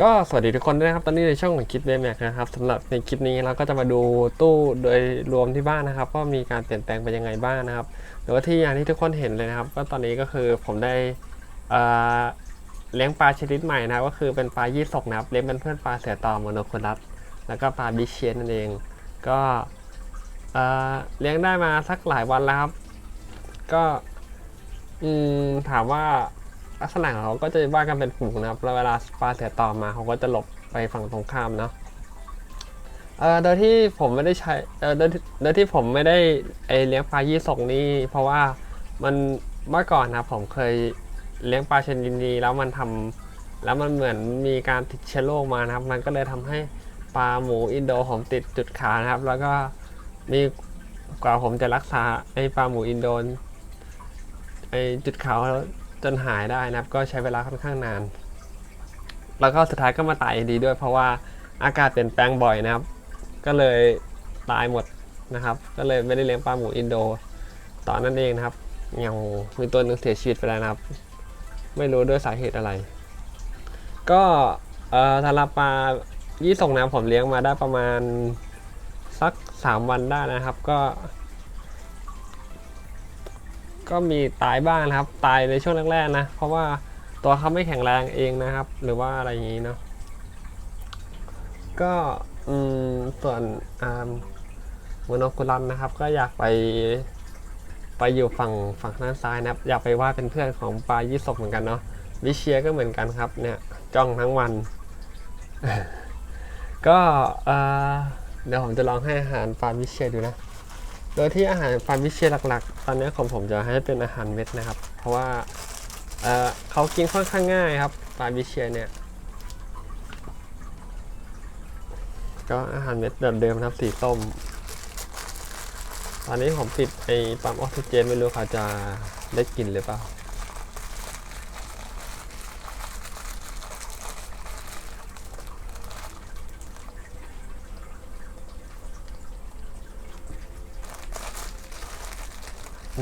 ก็สวัสดีทุกคนด้วยนะครับ ตอนนี้ในช่องของคิดเบแม็กนะครับสำหรับในคลิปนี้เราก็จะมาดูตู้โดยรวมที่บ้านนะครับว่ามีการเปลี่ยนแปลงไปยังไงบ้างนะครับ หรือว่าที่อย่างที่ทุกคนเห็นเลยนะครับ ก็ตอนนี้ก็คือผมได้เลี้ยงปลาชนิดใหม่นะก็คือเป็นปลายี่สกนะครับเลี้ยงเป็นเพื่อนปลาเสือตอมโมโนคุลัสแล้วก็ปลาบิเชียนนั่นเอง ก็เลี้ยงได้มาสักหลายวันแล้วครับ ก็ถามว่า ลักษณะของเขาก็จะว่ากันเป็นฝูงนะครับแล้วเวลาปลาเสือต่อมาเขาก็จะหลบไปฝั่งตรงข้ามเนาะเอ่อโดยที่ผมไม่ได้ใช้เอ่อโดยที่ผมไม่ได้ไอเลี้ยงปลายี่สกนี่เพราะว่ามันเมื่อก่อนนะผมเคยเลี้ยงปลาชนิดนี้แล้วมันทำแล้วมันเหมือนมีการติดเชื้อโรคมานะครับ มันก็เลยทำให้ปลาหมูอินโดผมติดจุดขาวนะครับ แล้วก็มีกว่าผมจะรักษาไอปลาหมูอินโดนไอจุดขาว จนหายได้นะครับ ก็ใช้เวลาค่อนข้างนาน แล้วก็สุดท้ายก็มาตายดีด้วย เพราะว่าอากาศเปลี่ยนแปลงบ่อยนะครับ ก็เลยตายหมดนะครับ ก็เลยไม่ได้เลี้ยงปลาหมูอินโดตอนนั้นเองนะครับยังมีตัวหนึงเสียชีวิตไปแล้วนะครับ ไม่รู้ด้วยสาเหตุอะไร ก็เอ่อสำหรับปลายี่ส่งน้ำผมเลี้ยงมาได้ประมาณสักสามวันได้นะครับ ก็ ก็มีตายบ้างนะครับ ตายในช่วงแรกๆนะ เพราะว่าตัวเขาไม่แข็งแรงเองนะครับ หรือว่าอะไรอย่างนี้เนาะก็ส่วนอ่าโมโนคุลันนะครับ ก็อยากไปไปอยู่ฝั่งฝั่งด้านซ้ายนะครับ อยากไปว่าเป็นเพื่อนของปลายี่สกเหมือนกันเนาะวิเชียก็เหมือนกันครับ เนี่ยจ้องทั้งวัน ก็เอ่อเดี๋ยวผมจะลองให้อาหารปลาวิเชียดูนะ โดยที่อาหารฟาร์มวิเชียหลักๆ ตอนนี้ของผมจะให้เป็นอาหารเม็ดนะครับ เพราะว่าเเขากินค่อนข้างง่ายครับฟาร์มวิเชียเนี่ย ก็อาหารเม็ดแบบเดิมครับสีส้ม ตอนนี้ผมปิดไอ้ปั๊มออกซิเจนไม่รู้เขาจะได้กลินหรือเปล่า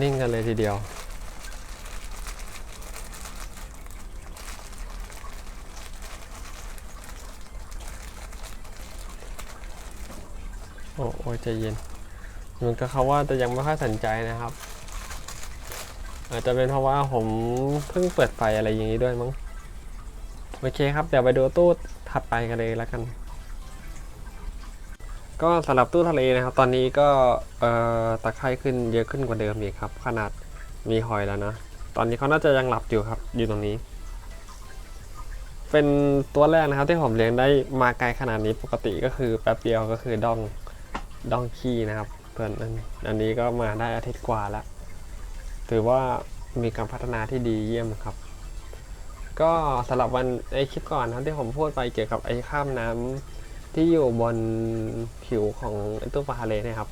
นิ่งกันเลยทีเดียว โอ้โอ้ยใจเย็นเหมือนกับเขาว่าแต่ยังไม่ค่อยสนใจนะครับ อาจจะเป็นเพราะว่าผมเพิ่งเปิดไฟอะไรอย่างนี้ด้วยมั้ง โอเคครับ เดี๋ยวไปดูตู้ถัดไปกันเลยแล้วกัน ก็สำหรับตู้ทะเลนะครับ ตอนนี้ก็เอ่อตะไคร่ขึ้นเยอะขึ้นกว่าเดิมอีกครับ ขนาดมีหอยแล้วนะ ตอนนี้เขาน่าจะยังหลับอยู่ครับ อยู่ตรงนี้ เป็นตัวแรกนะครับ ที่ผมเลี้ยงได้มาไกลขนาดนี้ปกติก็คือแป๊บเดียวก็คือดองดองขี้นะครับส่วนอันอันนี้ก็มาได้อาทิตย์กว่าแล้ว ถือว่ามีการพัฒนาที่ดีเยี่ยมครับ ก็สำหรับวันไอคลิปก่อนนะที่ผมพูดไปเกี่ยวกับไอ้ข้ามน้ำ ที่อยู่บนผิวของตู้ปลาทะเลเนะครับ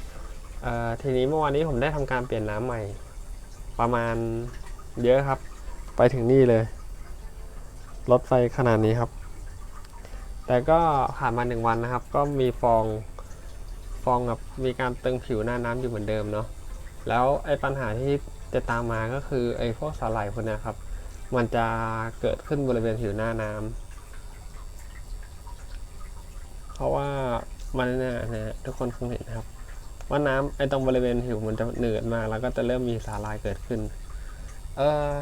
ทีนี้เมื่อวานนี้ผมได้ทำการเปลี่ยนน้ำใหม่ ประมาณเยอะครับ ไปถึงนี่เลย รถไฟขนาดนี้ครับ แต่ก็ผ่านมาหนึ่งวันนะครับ ก็มีฟองฟองแบบมีการตึงผิวหน้าน้ำอยู่เหมือนเดิมเนาะแล้วไอ้ปัญหาที่จะตามมาก็คือไอ้พวกสาหร่ายพวกนี้ครับ มันจะเกิดขึ้นบริเวณผิวหน้าน้ำ เพราะว่ามันเนี่ยนะฮะทุกคนคงเห็นนะครับ ว่าน้ำไอ้ตรงบริเวณผิวมันจะเหนืดมาก แล้วก็จะเริ่มมีสาลายเกิดขึ้น เอ่อ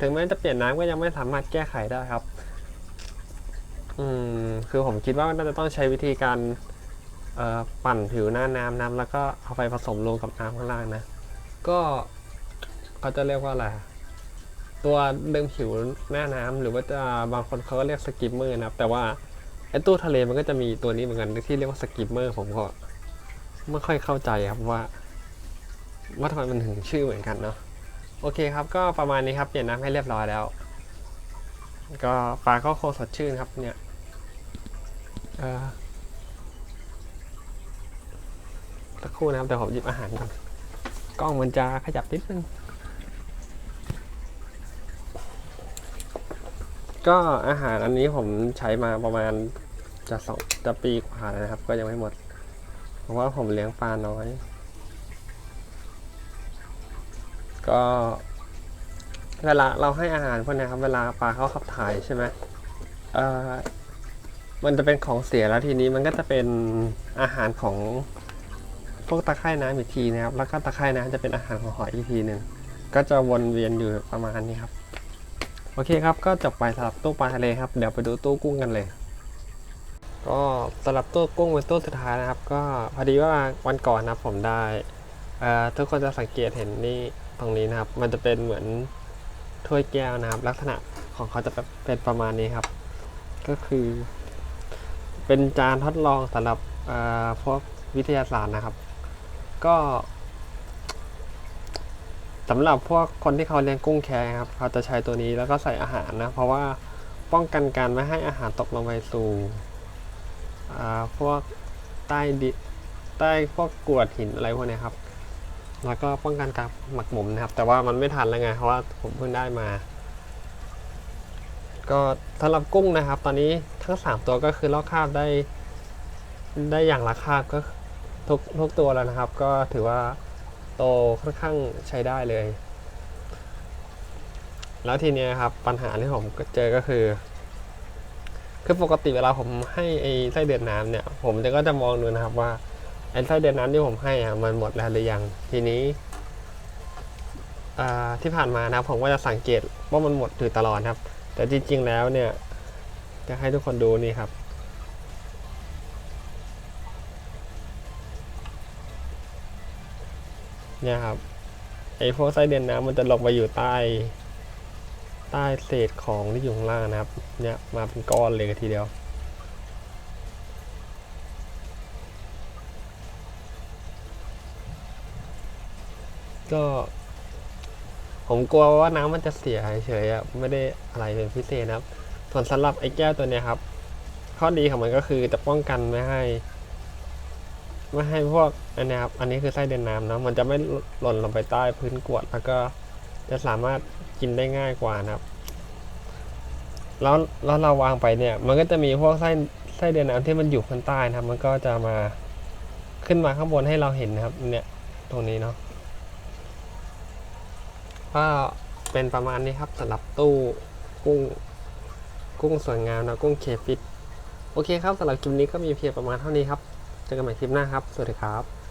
ถึงแม้จะเปลี่ยนน้ำก็ยังไม่สามารถแก้ไขได้ครับ อืมคือผมคิดว่าน่าจะต้องใช้วิธีการเอ่อปั่นผิวหน้าน้ำน้ำแล้วก็เอาไปผสมลงกับน้ำข้างล่างนะ ก็เขาจะเรียกว่าอะไรอะตัวดึงผิวหน้าน้ำหรือว่าจะบางคนเขาก็เรียกสกิมเมอร์นะครับ แต่ว่า ไอ้ตู้ทะเลมันก็จะมีตัวนี้เหมือนกันที่เรียกว่าสกิมเมอร์ผมก็ไม่ค่อยเข้าใจครับว่า ว่าทำไมมันถึงชื่อเหมือนกันเนาะโอเคครับก็ประมาณนี้ครับเปลี่ยนน้ำให้เรียบร้อยแล้ว ก็ปลาก็โคสดชื่นครับเนี่ยสักครู่นะครับเดี๋ยวผมหยิบอาหารก่อนกล้องมันจะขยับนิดนึงก็อาหารอันนี้ผมใช้มาประมาณ จะสองจะปีกว่าแล้วนะครับ ก็ยังไม่หมด เพราะว่าผมเลี้ยงปลาน้อย ก็เวลาเราให้อาหารพวกนี้ครับ เวลาปลาเขาขับถ่ายใช่ไหมเอ่อมันจะเป็นของเสียแล้วทีนี้มันก็จะเป็นอาหารของพวกตะไคร่น้ำอีกทีนะครับ แล้วก็ตะไคร่น้ำจะเป็นอาหารของหอยอีกทีหนึ่งก็จะวนเวียนอยู่ประมาณนี้ครับ โอเคครับ ก็จบไปสำหรับตู้ปลาทะเลครับ เดี๋ยวไปดูตู้กุ้งกันเลย ก็สำหรับตู้กุ้งเป็นตู้สุดท้ายนะครับ ก็พอดีว่าวันก่อนนะผมได้เอ่อทุกคนจะสังเกตเห็นนี่ตรงนี้นะครับ มันจะเป็นเหมือนถ้วยแก้วนะครับ ลักษณะของเขาจะเป็นประมาณนี้ครับ ก็คือ เป็นจานทดลองสำหรับเอ่อพวกวิทยาศาสตร์นะครับ ก็สำหรับพวกคนที่เขาเลี้ยงกุ้งแคร์ครับเขาจะใช้ตัวนี้แล้วก็ใส่อาหารนะ เพราะว่าป้องกันการไม่ให้อาหารตกลงไปสู่ พวกใต้ดิใต้พวกกรวดหินอะไรพวกนี้ครับ แล้วก็ป้องกันการหมักหมมนะครับ แต่ว่ามันไม่ทันแล้วไง เพราะว่าผมเพิ่งได้มา ก็สำหรับกุ้งนะครับ ตอนนี้ทั้ง 3 ตัวก็คือลอกคราบได้ ได้อย่างละคาบก็ทุกทุกตัวแล้วนะครับ ก็ถือว่าโตค่อนข้างใช้ได้เลย แล้วทีนี้ครับปัญหาที่ผมเจอก็คือ คือปกติเวลาผมให้ไอ้ไส้เดือนน้ำเนี่ย ผมจะก็จะมองดูนะครับว่าไอ้ไส้เดือนน้ำที่ผมให้อะมันหมดแล้วหรือยัง ทีนี้ที่ผ่านมานะผมก็จะสังเกตว่ามันหมดอยู่ตลอดครับ แต่จริง ๆ แล้วเนี่ย จะให้ทุกคนดูนี่ครับ เนี่ยครับไอ้พวกไส้เดือนน้ำมันจะลงไปอยู่ใต้ ใต้เศษของที่อยู่ข้างล่างนะครับ เนี่ยมาเป็นก้อนเลยทีเดียว ก็ผมกลัวว่าน้ำมันจะเสียเฉยๆอะไม่ได้อะไรเป็นพิเศษนะครับ ส่วนสำหรับไอ้แก้วตัวเนี้ยครับ ข้อดีของมันก็คือจะป้องกันไม่ให้ ไม่ให้พวกอันนี้ครับ อันนี้คือไส้เดือนน้ำนะมันจะไม่หล่นลงไปใต้พื้นกวดแล้วก็ จะสามารถกินได้ง่ายกว่านะครับ แล้วแล้วเราวางไปเนี่ย มันก็จะมีพวกไส้ไส้เดือนน้ำที่มันอยู่ข้างใต้นะครับ มันก็จะมาขึ้นมาข้างบนให้เราเห็นนะครับ เนี่ยตรงนี้เนาะก็เป็นประมาณนี้ครับสำหรับตู้กุ้งกุ้งสวยงามนะกุ้งเคฟิตโอเคครับสำหรับคลิปนี้ก็มีเพียงประมาณเท่านี้ครับเจอกันใหม่คลิปหน้าครับ สวัสดีครับ